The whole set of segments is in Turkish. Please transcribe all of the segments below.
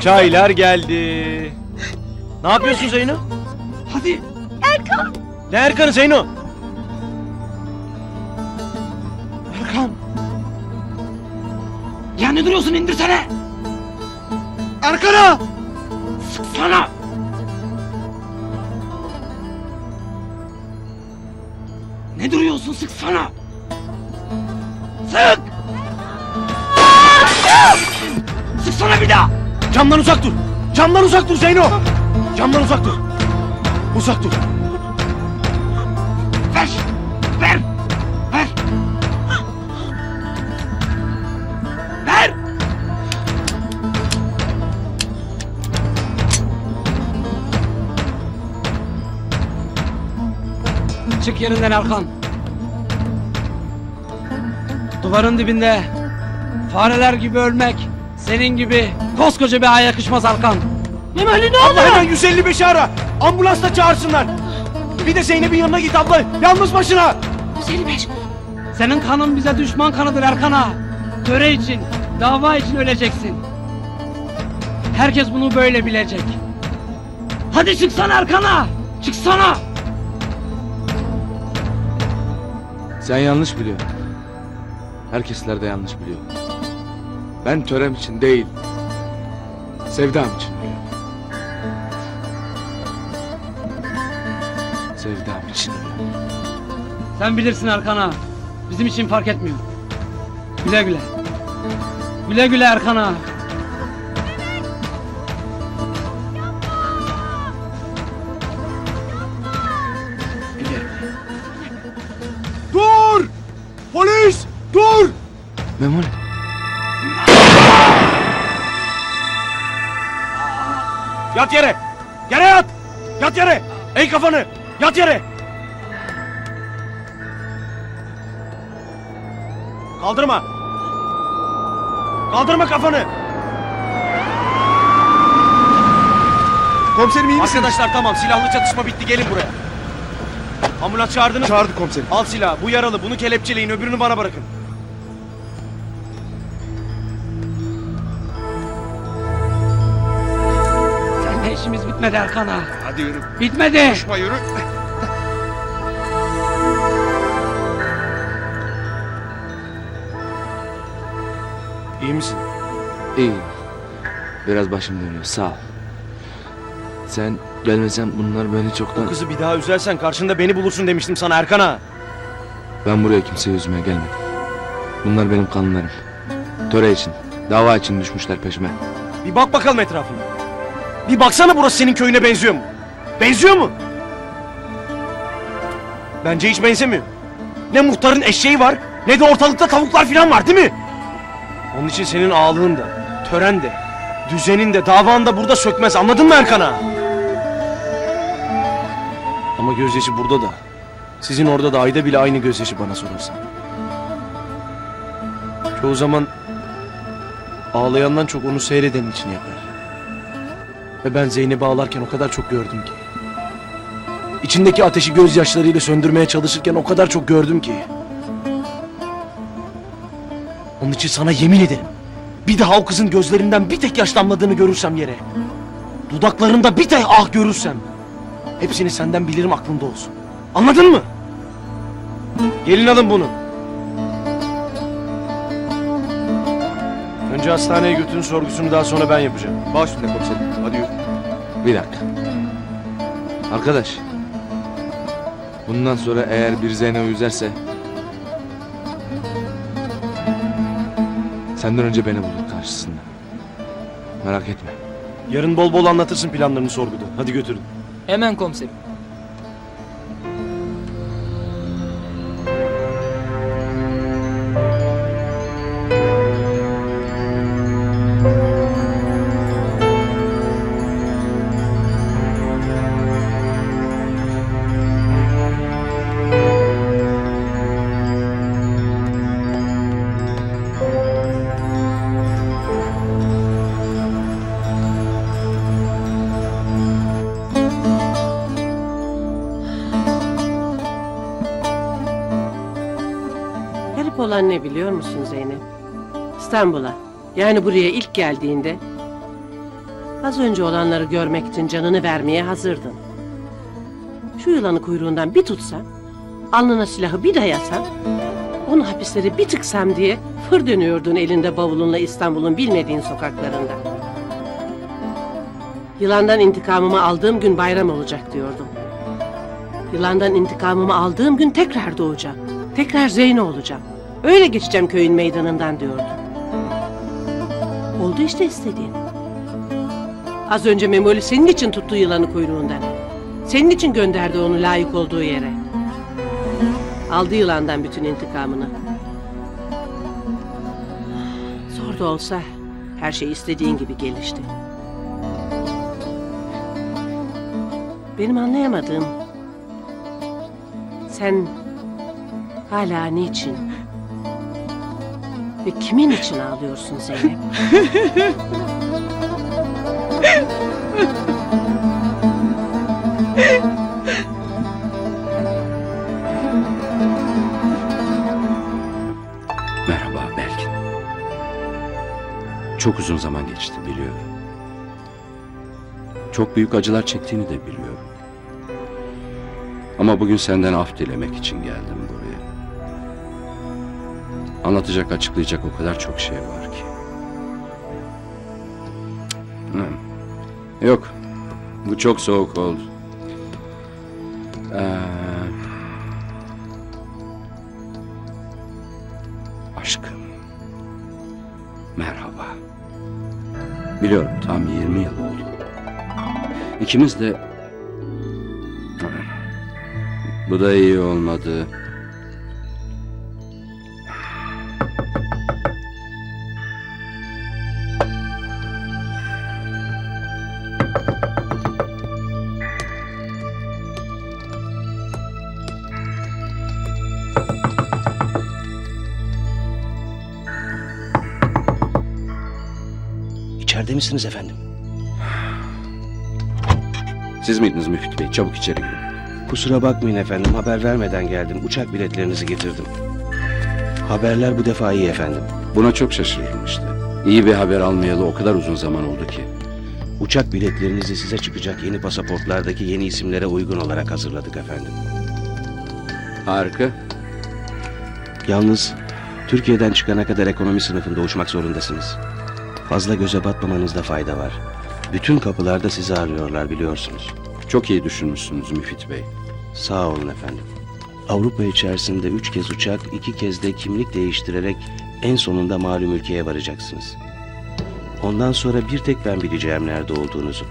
Çaylar geldi. Ne yapıyorsun Zeyno? Hadi. Ne Erkan'ı Zeyno? Erkan. Ya ne duruyorsun indirsene. Erkan'a. Sıksana. Ne duruyorsun sıksana. Sık. Sıksana bir daha. Camdan uzak dur. Camdan uzak dur Zeyno. Camdan uzak dur. Uzak dur. Çık yerinden Erkan. Duvarın dibinde fareler gibi ölmek senin gibi koskoca bir aya yakışmaz Erkan. Memoli ne Abla hemen 155'i ara. Ambulans da çağırsınlar. Bir de Zeynep'in yanına git abla. Yalnız başına. 155. Senin kanın bize düşman kanıdır Erkan'a. Töre için, dava için öleceksin. Herkes bunu böyle bilecek. Hadi çıksana Erkan'a! Çıksana! Sen yanlış biliyorsun. Herkesler de yanlış biliyor. Ben törem için değil, sevdam için biliyorum. Sevdam için biliyorum. Sen bilirsin Erkan'a. Bizim için fark etmiyor. Güle güle. Güle güle Erkan'a. Memoli, Yat yere! Yere yat! Yat yere! Ey kafanı! Yat yere! Kaldırma! Kaldırma kafanı! Komiserim iyi misiniz? Arkadaşlar tamam silahlı çatışma bitti gelin buraya. Ambulans çağırdınız mı? Çağırdı komiserim. Al silahı bu yaralı bunu kelepçeleyin öbürünü bana bırakın. İşimiz bitmedi Erkan'a. Hadi yürü. Bitmedi. Koşma yürü. İyi misin? iyi. Biraz başım dönüyor, sağ ol. Sen gelmesen bunlar beni O çoktan... kızı bir daha üzersen karşında beni bulursun demiştim sana Erkan ağa. Ben buraya kimseyi üzmeye gelmedim. Bunlar benim kanlarım. Töre için, dava için düşmüşler peşime. Bir bak bakalım etrafına. Bir baksana burası senin köyüne benziyor mu? Benziyor mu? Bence hiç benzemiyor. Ne muhtarın eşeği var ne de ortalıkta tavuklar falan var değil mi? Onun için senin ağalığın da, tören de, düzenin de, davan da burada sökmez anladın mı Erkan ağa? Ama gözyaşı burada da. Sizin orada da ayda bile aynı gözyaşı bana sorarsan. Çoğu zaman ağlayandan çok onu seyreden için yakar. Ve ben Zeynep'i ağlarken o kadar çok gördüm ki. İçindeki ateşi gözyaşlarıyla söndürmeye çalışırken o kadar çok gördüm ki. Onun için sana yemin ederim. Bir daha o kızın gözlerinden bir tek yaş damladığını görürsem yere. Dudaklarında bir tek ah görürsem. Hepsini senden bilirim aklında olsun. Anladın mı? Gelin alın bunu. Önce hastaneye götürün sorgusunu daha sonra ben yapacağım. Baş üstüne komiserim. Hadi yürü. Bir dakika. Arkadaş. Bundan sonra eğer bir Zeyno üzerse... Senden önce beni bulur karşısında. Merak etme. Yarın bol bol anlatırsın planlarını sorguda. Hadi götürün. Hemen komiserim. Olan ne biliyor musun Zeynep? İstanbul'a, yani buraya ilk geldiğinde... ...az önce olanları görmek için canını vermeye hazırdın. Şu yılanı kuyruğundan bir tutsam... ...alnına silahı bir dayasam... ...onu hapislere bir tıksam diye... ...fır dönüyordun elinde bavulunla İstanbul'un bilmediğin sokaklarında. Yılandan intikamımı aldığım gün bayram olacak diyordum. Yılandan intikamımı aldığım gün tekrar doğacağım. Tekrar Zeyno olacağım. Öyle geçeceğim köyün meydanından diyordum. Oldu işte istediğin. Az önce Memoli senin için tuttu yılanı kuyruğundan. Senin için gönderdi onu layık olduğu yere. Aldı yılandan bütün intikamını. Zor da olsa her şey istediğin gibi gelişti. Benim anlayamadığım sen hala niçin ve kimin için ağlıyorsun Zeynep? Merhaba Belkin. Çok uzun zaman geçti biliyorum. Çok büyük acılar çektiğini de biliyorum. Ama bugün senden af dilemek için geldim. Anlatacak, açıklayacak o kadar çok şey var ki. Yok, bu çok soğuk oldu. Ee, aşkım. Merhaba. Biliyorum tam 20 yıl oldu. İkimiz de... Bu da iyi olmadı. İçeride misiniz efendim? Siz miydiniz Müfit Bey? Çabuk içeri girin. Kusura bakmayın efendim haber vermeden geldim. Uçak biletlerinizi getirdim. Haberler bu defa iyi efendim. Buna çok şaşırırım işte. İyi bir haber almayalı o kadar uzun zaman oldu ki. Uçak biletlerinizi size çıkacak yeni pasaportlardaki yeni isimlere uygun olarak hazırladık efendim. Harika. Yalnız Türkiye'den çıkana kadar ekonomi sınıfında uçmak zorundasınız. Fazla göze batmamanızda fayda var. Bütün kapılarda sizi arıyorlar biliyorsunuz. Çok iyi düşünmüşsünüz Müfit Bey. Sağ olun efendim. Avrupa içerisinde üç kez uçak, iki kez de kimlik değiştirerek en sonunda malum ülkeye varacaksınız. Ondan sonra bir tek ben bileceğim nerede olduğunuzu.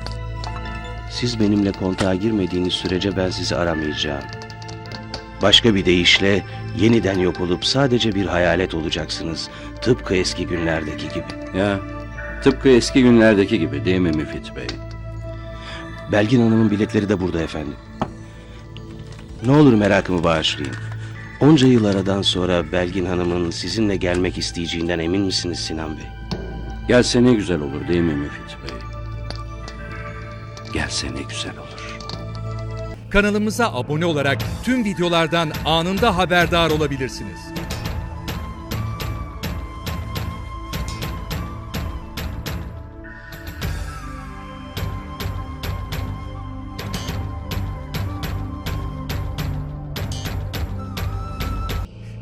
Siz benimle kontağa girmediğiniz sürece ben sizi aramayacağım. Başka bir deyişle yeniden yok olup sadece bir hayalet olacaksınız. Tıpkı eski günlerdeki gibi. Ya tıpkı eski günlerdeki gibi değil mi Müfit Bey? Belgin Hanım'ın biletleri de burada efendim. Ne olur merakımı bağışlayın. Onca yıl aradan sonra Belgin Hanım'ın sizinle gelmek isteyeceğinden emin misiniz Sinan Bey? Gelse ne güzel olur değil mi Müfit Bey? Gelse ne güzel olur. Kanalımıza abone olarak tüm videolardan anında haberdar olabilirsiniz.